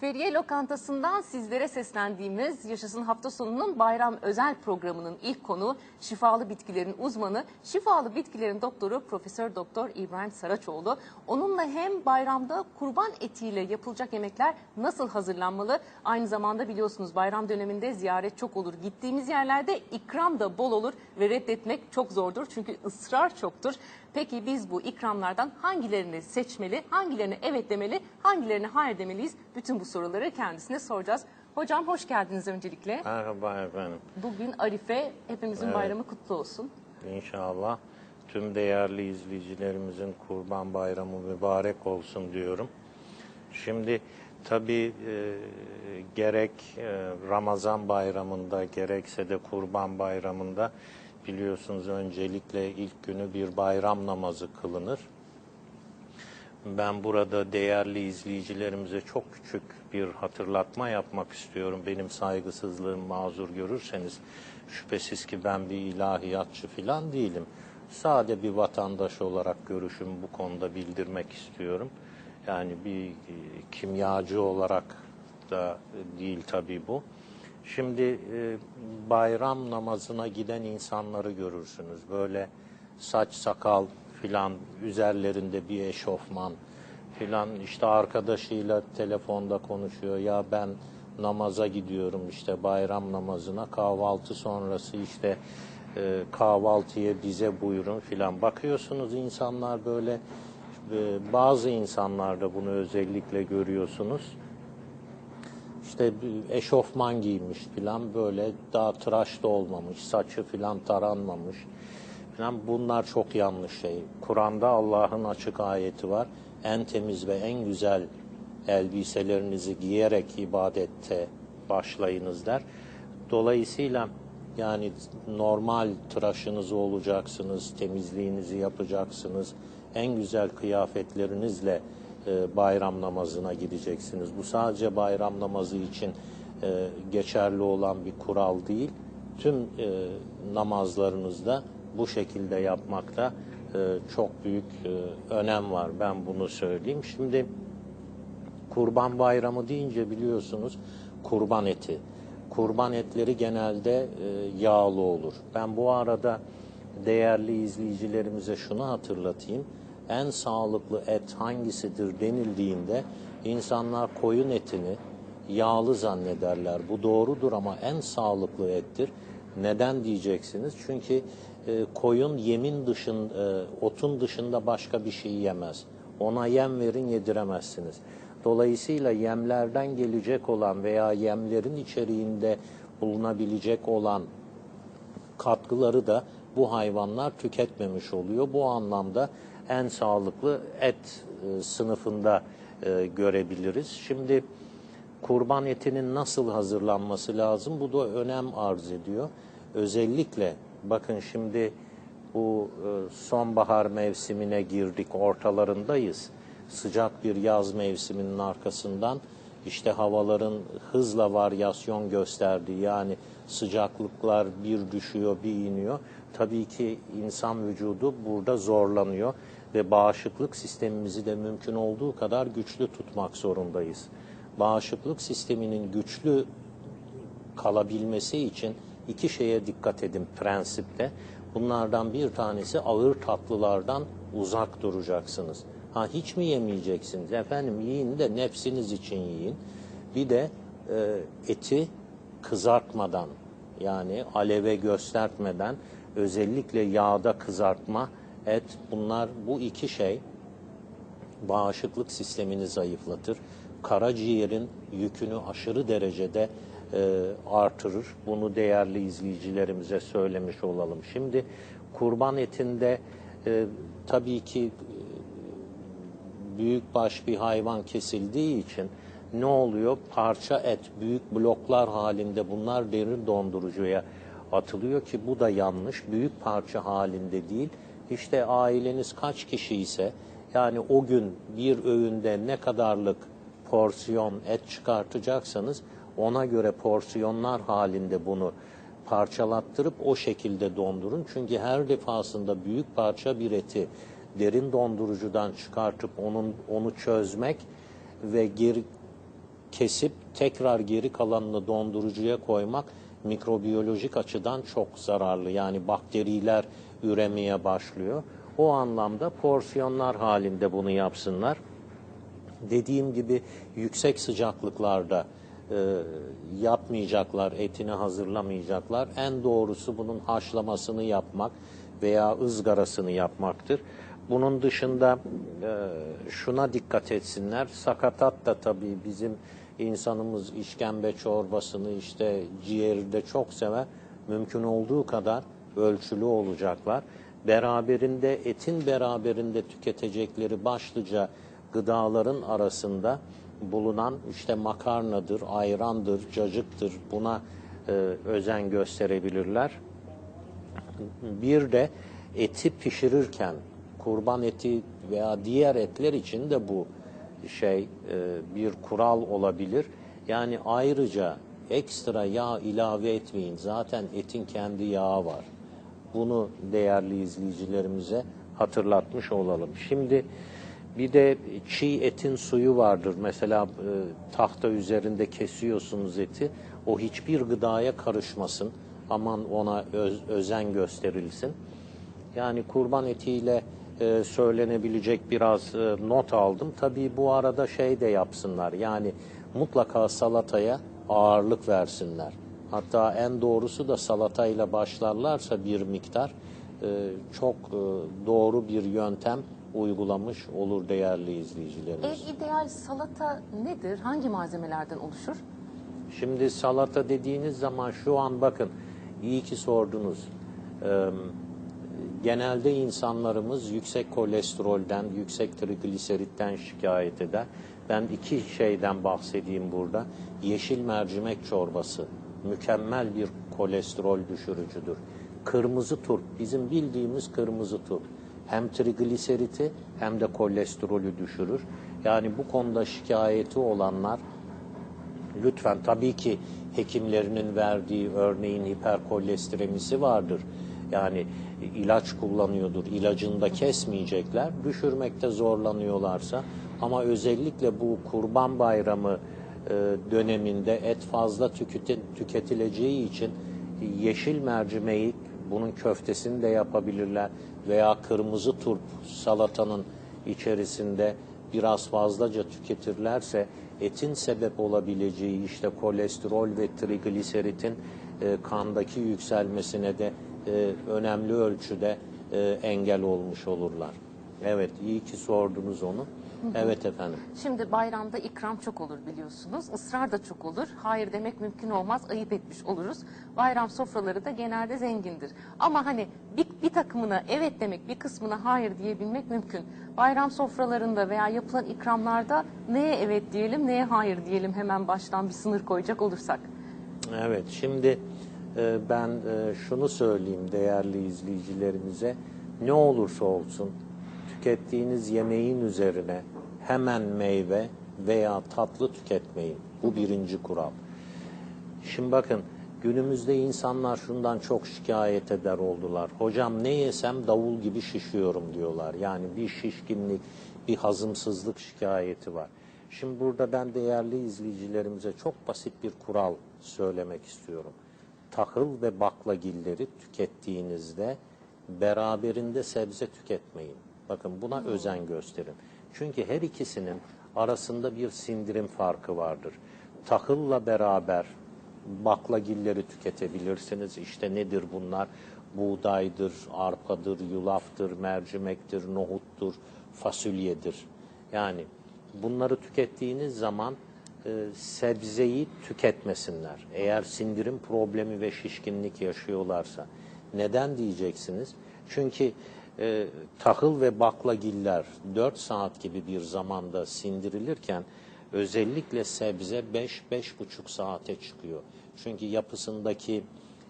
Feriye Lokantası'ndan sizlere seslendiğimiz Yaşasın Hafta Sonu'nun bayram özel programının ilk konu şifalı bitkilerin uzmanı, şifalı bitkilerin doktoru Profesör Doktor İbrahim Saraçoğlu. Onunla hem bayramda kurban etiyle yapılacak yemekler nasıl hazırlanmalı? Aynı zamanda biliyorsunuz bayram döneminde ziyaret çok olur. Gittiğimiz yerlerde ikram da bol olur ve reddetmek çok zordur çünkü ısrar çoktur. Peki biz bu ikramlardan hangilerini seçmeli, hangilerine evet demeli, hangilerine hayır demeliyiz? Bütün bu soruları kendisine soracağız. Hocam hoş geldiniz öncelikle. Merhaba efendim. Bugün Arife, hepimizin bayramı kutlu olsun. İnşallah tüm değerli izleyicilerimizin Kurban Bayramı mübarek olsun diyorum. Şimdi tabii e, gerek e, Ramazan Bayramı'nda gerekse de Kurban Bayramı'nda biliyorsunuz öncelikle ilk günü bir bayram namazı kılınır. Ben burada değerli izleyicilerimize çok küçük bir hatırlatma yapmak istiyorum. Benim saygısızlığım mazur görürseniz şüphesiz ki ben bir ilahiyatçı falan değilim. Sade bir vatandaş olarak görüşümü bu konuda bildirmek istiyorum. Yani bir kimyacı olarak da değil tabii bu. Şimdi e, bayram namazına giden insanları görürsünüz. Böyle saç sakal filan üzerlerinde bir eşofman filan işte arkadaşıyla telefonda konuşuyor. Ya ben namaza gidiyorum işte bayram namazına kahvaltı sonrası işte e, kahvaltıya bize buyurun filan. Bakıyorsunuz insanlar böyle e, bazı insanlarda bunu özellikle görüyorsunuz işte eşofman giymiş filan böyle daha tıraş da olmamış, saçı filan taranmamış filan bunlar çok yanlış şey. Kur'an'da Allah'ın açık ayeti var. En temiz ve en güzel elbiselerinizi giyerek ibadette başlayınız der. Dolayısıyla yani normal tıraşınızı olacaksınız, temizliğinizi yapacaksınız. En güzel kıyafetlerinizle e, bayram namazına gideceksiniz. Bu sadece bayram namazı için e, geçerli olan bir kural değil. Tüm e, namazlarınızda bu şekilde yapmakta çok büyük önem var. Ben bunu söyleyeyim. Şimdi Kurban Bayramı deyince biliyorsunuz kurban eti. Kurban etleri genelde yağlı olur. Ben bu arada değerli izleyicilerimize şunu hatırlatayım. En sağlıklı et hangisidir denildiğinde insanlar koyun etini yağlı zannederler. Bu doğrudur ama en sağlıklı ettir. Neden diyeceksiniz? Çünkü e, koyun yemin dışın, e, otun dışında başka bir şey yemez. Ona yem verin yediremezsiniz. Dolayısıyla yemlerden gelecek olan veya yemlerin içeriğinde bulunabilecek olan katkıları da bu hayvanlar tüketmemiş oluyor. Bu anlamda en sağlıklı et e, sınıfında e, görebiliriz. Şimdi kurban etinin nasıl hazırlanması lazım? Bu da önem arz ediyor. Özellikle bakın şimdi bu e, sonbahar mevsimine girdik, ortalarındayız. Sıcak bir yaz mevsiminin arkasından işte havaların hızla varyasyon gösterdiği yani sıcaklıklar bir düşüyor bir iniyor. Tabii ki insan vücudu burada zorlanıyor ve bağışıklık sistemimizi de mümkün olduğu kadar güçlü tutmak zorundayız. Bağışıklık sisteminin güçlü kalabilmesi için iki şeye dikkat edin prensipte. Bunlardan bir tanesi ağır tatlılardan uzak duracaksınız. Ha hiç mi yemeyeceksiniz? Efendim yiyin de nefsiniz için yiyin. Bir de e, eti kızartmadan yani aleve göstermeden özellikle yağda kızartma et bunlar bu iki şey bağışıklık sistemini zayıflatır. Karaciğerin yükünü aşırı derecede e, artırır. Bunu değerli izleyicilerimize söylemiş olalım. Şimdi kurban etinde e, tabii ki büyükbaş bir hayvan kesildiği için ne oluyor? Parça et, büyük bloklar halinde bunlar derin dondurucuya atılıyor ki bu da yanlış. Büyük parça halinde değil. İşte aileniz kaç kişi ise yani o gün bir öğünde ne kadarlık porsiyon et çıkartacaksanız ona göre porsiyonlar halinde bunu parçalattırıp o şekilde dondurun. Çünkü her defasında büyük parça bir eti derin dondurucudan çıkartıp onun onu çözmek ve geri kesip tekrar geri kalanını dondurucuya koymak mikrobiyolojik açıdan çok zararlı. Yani bakteriler üremeye başlıyor. O anlamda porsiyonlar halinde bunu yapsınlar. Dediğim gibi yüksek sıcaklıklarda e, yapmayacaklar, etini hazırlamayacaklar. En doğrusu bunun haşlamasını yapmak veya ızgarasını yapmaktır. Bunun dışında e, şuna dikkat etsinler. Sakatat da tabii bizim insanımız işkembe çorbasını işte ciğeri de çok sever. Mümkün olduğu kadar ölçülü olacaklar. Beraberinde etin beraberinde tüketecekleri başlıca gıdaların arasında bulunan işte makarnadır, ayrandır, cacıktır buna e, özen gösterebilirler. Bir de eti pişirirken kurban eti veya diğer etler için de bu şey e, bir kural olabilir. Yani ayrıca ekstra yağ ilave etmeyin. Zaten etin kendi yağı var. Bunu değerli izleyicilerimize hatırlatmış olalım. Şimdi bir de çiğ etin suyu vardır. Mesela e, tahta üzerinde kesiyorsunuz eti. O hiçbir gıdaya karışmasın. Aman ona öz- özen gösterilsin. Yani kurban etiyle e, söylenebilecek biraz e, not aldım. Tabii bu arada şey de yapsınlar. Yani mutlaka salataya ağırlık versinler. Hatta en doğrusu da salatayla başlarlarsa bir miktar e, çok e, doğru bir yöntem uygulamış olur değerli izleyicilerimiz. En ideal salata nedir? Hangi malzemelerden oluşur? Şimdi salata dediğiniz zaman şu an bakın iyi ki sordunuz. Ee, genelde insanlarımız yüksek kolesterolden, yüksek trigliseritten şikayet eder. Ben iki şeyden bahsedeyim burada. Yeşil mercimek çorbası mükemmel bir kolesterol düşürücüdür. Kırmızı turp, bizim bildiğimiz kırmızı turp hem trigliseriti hem de kolesterolü düşürür. Yani bu konuda şikayeti olanlar lütfen tabii ki hekimlerinin verdiği örneğin hiperkolesteremisi vardır. Yani ilaç kullanıyordur. İlacını da kesmeyecekler. Düşürmekte zorlanıyorlarsa ama özellikle bu Kurban Bayramı e, döneminde et fazla tüketi- tüketileceği için yeşil mercimeği bunun köftesini de yapabilirler veya kırmızı turp salatanın içerisinde biraz fazlaca tüketirlerse etin sebep olabileceği işte kolesterol ve trigliseritin e, kandaki yükselmesine de e, önemli ölçüde e, engel olmuş olurlar. Evet iyi ki sordunuz onu. Evet efendim. Şimdi bayramda ikram çok olur biliyorsunuz. Israr da çok olur. Hayır demek mümkün olmaz. Ayıp etmiş oluruz. Bayram sofraları da genelde zengindir. Ama hani bir, bir takımına evet demek, bir kısmına hayır diyebilmek mümkün. Bayram sofralarında veya yapılan ikramlarda neye evet diyelim, neye hayır diyelim hemen baştan bir sınır koyacak olursak. Evet, şimdi ben e, şunu söyleyeyim değerli izleyicilerimize. Ne olursa olsun tükettiğiniz yemeğin üzerine hemen meyve veya tatlı tüketmeyin. Bu birinci kural. Şimdi bakın günümüzde insanlar şundan çok şikayet eder oldular. Hocam ne yesem davul gibi şişiyorum diyorlar. Yani bir şişkinlik, bir hazımsızlık şikayeti var. Şimdi burada ben değerli izleyicilerimize çok basit bir kural söylemek istiyorum. Tahıl ve baklagilleri tükettiğinizde beraberinde sebze tüketmeyin. Bakın buna özen gösterin. Çünkü her ikisinin arasında bir sindirim farkı vardır. Tahılla beraber baklagilleri tüketebilirsiniz. İşte nedir bunlar? Buğdaydır, arpadır, yulaftır, mercimektir, nohuttur, fasulyedir. Yani bunları tükettiğiniz zaman sebzeyi tüketmesinler. Eğer sindirim problemi ve şişkinlik yaşıyorlarsa. Neden diyeceksiniz? Çünkü e, tahıl ve baklagiller 4 saat gibi bir zamanda sindirilirken özellikle sebze 5-5,5 saate çıkıyor. Çünkü yapısındaki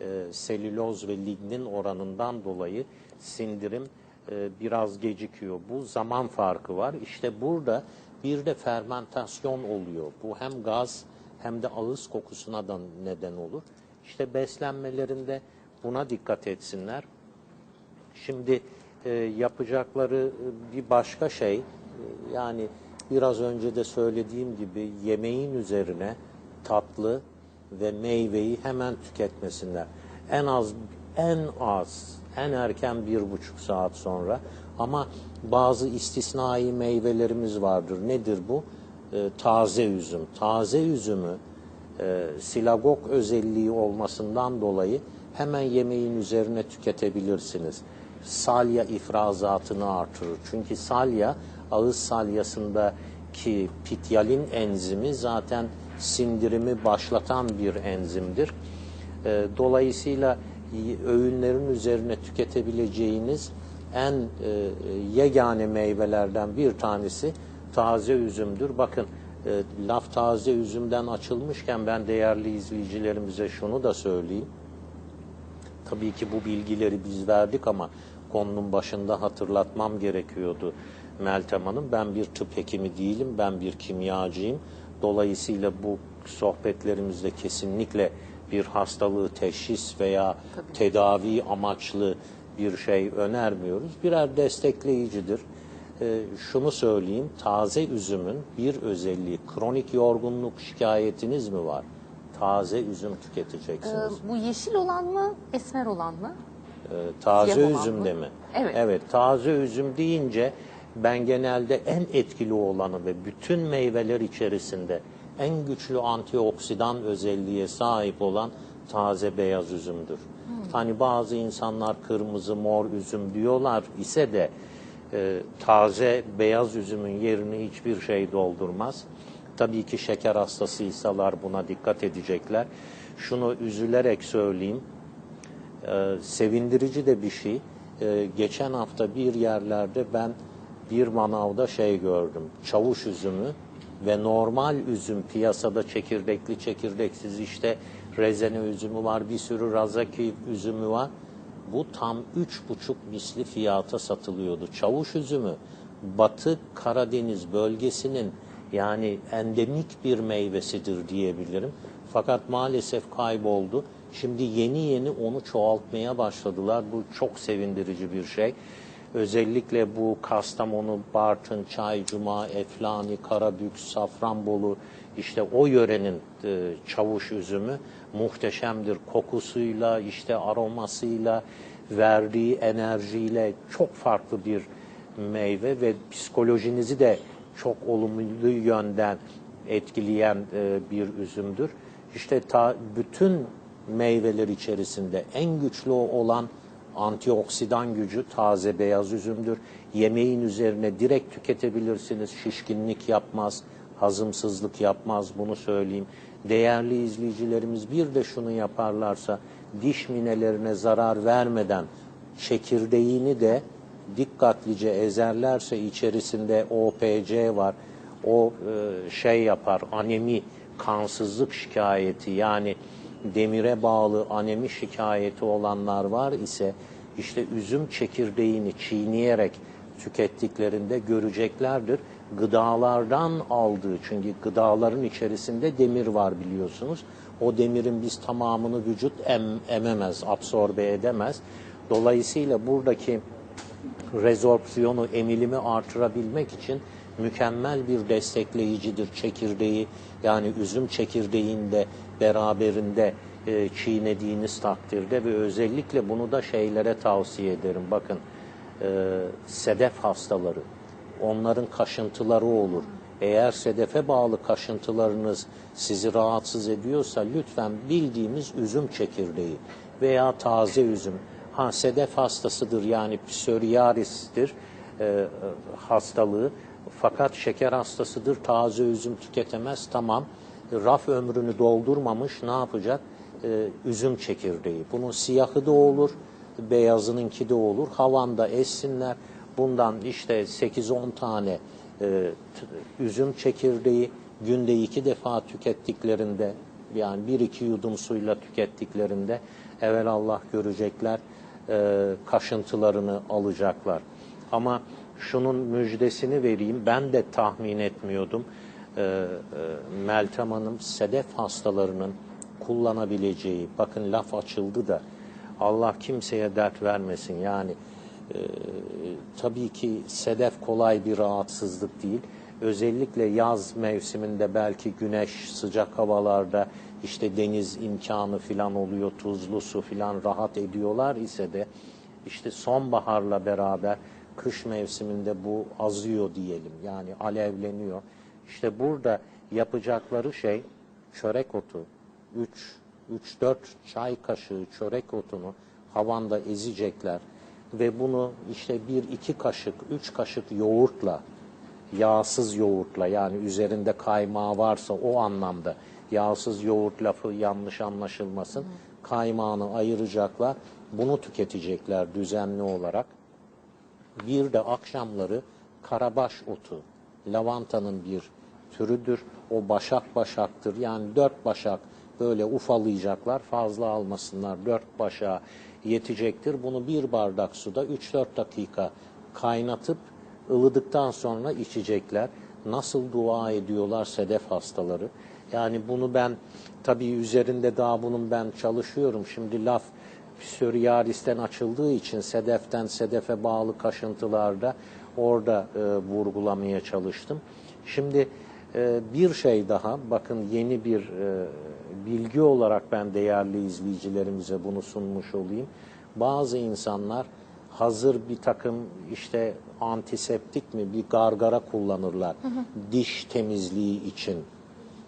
e, selüloz ve lignin oranından dolayı sindirim e, biraz gecikiyor. Bu zaman farkı var. İşte burada bir de fermentasyon oluyor. Bu hem gaz hem de ağız kokusuna da neden olur. İşte beslenmelerinde buna dikkat etsinler. Şimdi e, yapacakları e, bir başka şey e, yani biraz önce de söylediğim gibi yemeğin üzerine tatlı ve meyveyi hemen tüketmesinler. En az en az en erken bir buçuk saat sonra ama bazı istisnai meyvelerimiz vardır. Nedir bu? Ee, taze üzüm. Taze üzümü e, silagok özelliği olmasından dolayı hemen yemeğin üzerine tüketebilirsiniz. Salya ifrazatını artırır. Çünkü salya ağız salyasındaki pityalin enzimi zaten sindirimi başlatan bir enzimdir. E, dolayısıyla öğünlerin üzerine tüketebileceğiniz en e, yegane meyvelerden bir tanesi taze üzümdür. Bakın e, laf taze üzümden açılmışken ben değerli izleyicilerimize şunu da söyleyeyim. Tabii ki bu bilgileri biz verdik ama konunun başında hatırlatmam gerekiyordu Meltem Hanım. Ben bir tıp hekimi değilim, ben bir kimyacıyım. Dolayısıyla bu sohbetlerimizde kesinlikle bir hastalığı teşhis veya tedavi amaçlı bir şey önermiyoruz. Birer destekleyicidir. Ee, şunu söyleyeyim, taze üzümün bir özelliği, kronik yorgunluk şikayetiniz mi var? Taze üzüm Ee, tüketeceksiniz. bu yeşil olan mı, esmer olan mı? Ee, taze Siyah olan üzümde mı? mi? Evet. Evet, taze üzüm deyince ben genelde en etkili olanı ve bütün meyveler içerisinde en güçlü antioksidan özelliğe sahip olan taze beyaz üzümdür. Hani bazı insanlar kırmızı, mor üzüm diyorlar ise de e, taze beyaz üzümün yerini hiçbir şey doldurmaz. Tabii ki şeker hastasıysalar buna dikkat edecekler. Şunu üzülerek söyleyeyim. Ee, sevindirici de bir şey. Ee, geçen hafta bir yerlerde ben bir manavda şey gördüm. Çavuş üzümü ve normal üzüm piyasada çekirdekli çekirdeksiz işte rezene üzümü var, bir sürü razaki üzümü var. Bu tam üç buçuk misli fiyata satılıyordu. Çavuş üzümü Batı Karadeniz bölgesinin yani endemik bir meyvesidir diyebilirim. Fakat maalesef kayboldu. Şimdi yeni yeni onu çoğaltmaya başladılar. Bu çok sevindirici bir şey. Özellikle bu Kastamonu, Bartın, Çaycuma, Eflani, Karabük, Safranbolu işte o yörenin e, çavuş üzümü muhteşemdir. Kokusuyla, işte aromasıyla, verdiği enerjiyle çok farklı bir meyve ve psikolojinizi de çok olumlu yönden etkileyen e, bir üzümdür. İşte ta, bütün meyveler içerisinde en güçlü olan antioksidan gücü taze beyaz üzümdür. Yemeğin üzerine direkt tüketebilirsiniz. Şişkinlik yapmaz, hazımsızlık yapmaz bunu söyleyeyim. Değerli izleyicilerimiz bir de şunu yaparlarsa diş minelerine zarar vermeden çekirdeğini de dikkatlice ezerlerse içerisinde OPC var. O e, şey yapar anemi kansızlık şikayeti yani demire bağlı anemi şikayeti olanlar var ise işte üzüm çekirdeğini çiğneyerek tükettiklerinde göreceklerdir. Gıdalardan aldığı çünkü gıdaların içerisinde demir var biliyorsunuz. O demirin biz tamamını vücut em, ememez, absorbe edemez. Dolayısıyla buradaki rezorpsiyonu, emilimi artırabilmek için mükemmel bir destekleyicidir çekirdeği. Yani üzüm çekirdeğinde beraberinde e, çiğnediğiniz takdirde ve özellikle bunu da şeylere tavsiye ederim. Bakın e, sedef hastaları, onların kaşıntıları olur. Eğer sedefe bağlı kaşıntılarınız sizi rahatsız ediyorsa lütfen bildiğimiz üzüm çekirdeği veya taze üzüm. Ha sedef hastasıdır yani psoriasistir e, e, hastalığı. Fakat şeker hastasıdır taze üzüm tüketemez tamam. Raf ömrünü doldurmamış ne yapacak? E, üzüm çekirdeği. Bunun siyahı da olur, beyazınınki de olur. Havanda essinler. Bundan işte 8-10 tane e, üzüm çekirdeği günde iki defa tükettiklerinde yani bir iki yudum suyla tükettiklerinde evvel Allah görecekler e, kaşıntılarını alacaklar. Ama şunun müjdesini vereyim ben de tahmin etmiyordum. E, e, Meltem Hanım sedef hastalarının kullanabileceği bakın laf açıldı da Allah kimseye dert vermesin yani e, tabii ki sedef kolay bir rahatsızlık değil. özellikle yaz mevsiminde belki güneş sıcak havalarda işte deniz imkanı filan oluyor, tuzlu su filan rahat ediyorlar ise de işte sonbaharla beraber kış mevsiminde bu azıyor diyelim. Yani alevleniyor. İşte burada yapacakları şey çörek otu 3 3-4 çay kaşığı çörek otunu havanda ezecekler ve bunu işte bir iki kaşık, üç kaşık yoğurtla yağsız yoğurtla yani üzerinde kaymağı varsa o anlamda yağsız yoğurt lafı yanlış anlaşılmasın. Kaymağını ayıracaklar. Bunu tüketecekler düzenli olarak. Bir de akşamları karabaş otu, lavantanın bir türüdür. O başak başaktır. Yani dört başak böyle ufalayacaklar. Fazla almasınlar. Dört başağa yetecektir. Bunu bir bardak suda 3-4 dakika kaynatıp ılıdıktan sonra içecekler. Nasıl dua ediyorlar sedef hastaları. Yani bunu ben tabii üzerinde daha bunun ben çalışıyorum. Şimdi laf Psoriasis'ten açıldığı için sedeften sedefe bağlı kaşıntılarda orada e, vurgulamaya çalıştım. Şimdi e, bir şey daha bakın yeni bir e, bilgi olarak ben değerli izleyicilerimize bunu sunmuş olayım. Bazı insanlar hazır bir takım işte antiseptik mi bir gargara kullanırlar diş temizliği için.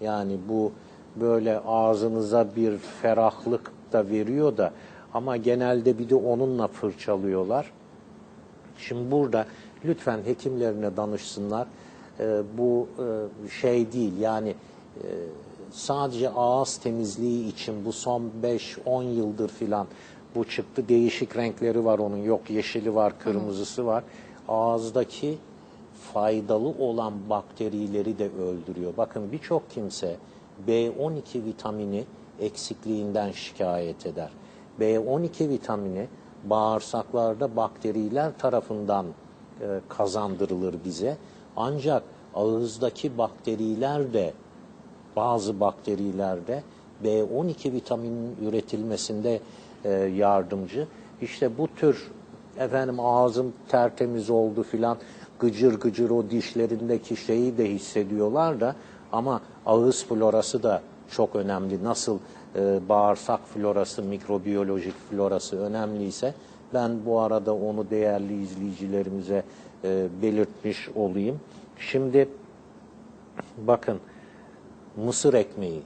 Yani bu böyle ağzınıza bir ferahlık da veriyor da ama genelde bir de onunla fırçalıyorlar. Şimdi burada lütfen hekimlerine danışsınlar. Ee, bu e, şey değil yani e, sadece ağız temizliği için bu son 5-10 yıldır filan bu çıktı. Değişik renkleri var onun. Yok yeşili var, kırmızısı var. Ağızdaki faydalı olan bakterileri de öldürüyor. Bakın birçok kimse B12 vitamini eksikliğinden şikayet eder. B12 vitamini bağırsaklarda bakteriler tarafından e, kazandırılır bize. Ancak ağızdaki bakteriler de bazı bakterilerde B12 vitaminin üretilmesinde e, yardımcı. İşte bu tür efendim ağzım tertemiz oldu filan gıcır gıcır o dişlerindeki şeyi de hissediyorlar da ama ağız florası da çok önemli. Nasıl e, bağırsak florası, mikrobiyolojik florası önemliyse ben bu arada onu değerli izleyicilerimize e, belirtmiş olayım. Şimdi bakın mısır ekmeği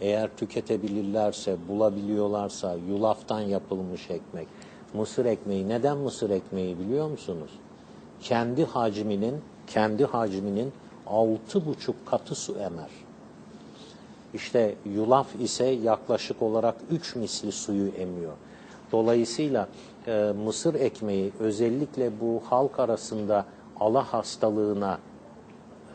eğer tüketebilirlerse, bulabiliyorlarsa yulaftan yapılmış ekmek. Mısır ekmeği. Neden mısır ekmeği biliyor musunuz? Kendi hacminin, kendi hacminin altı buçuk katı su emer. İşte yulaf ise yaklaşık olarak üç misli suyu emiyor. Dolayısıyla e, mısır ekmeği özellikle bu halk arasında ala hastalığına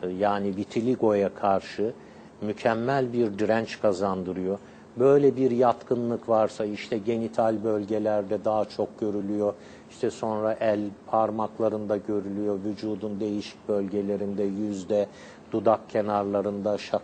e, yani vitiligoya karşı mükemmel bir direnç kazandırıyor. Böyle bir yatkınlık varsa işte genital bölgelerde daha çok görülüyor. İşte sonra el parmaklarında görülüyor. Vücudun değişik bölgelerinde, yüzde, dudak kenarlarında, şak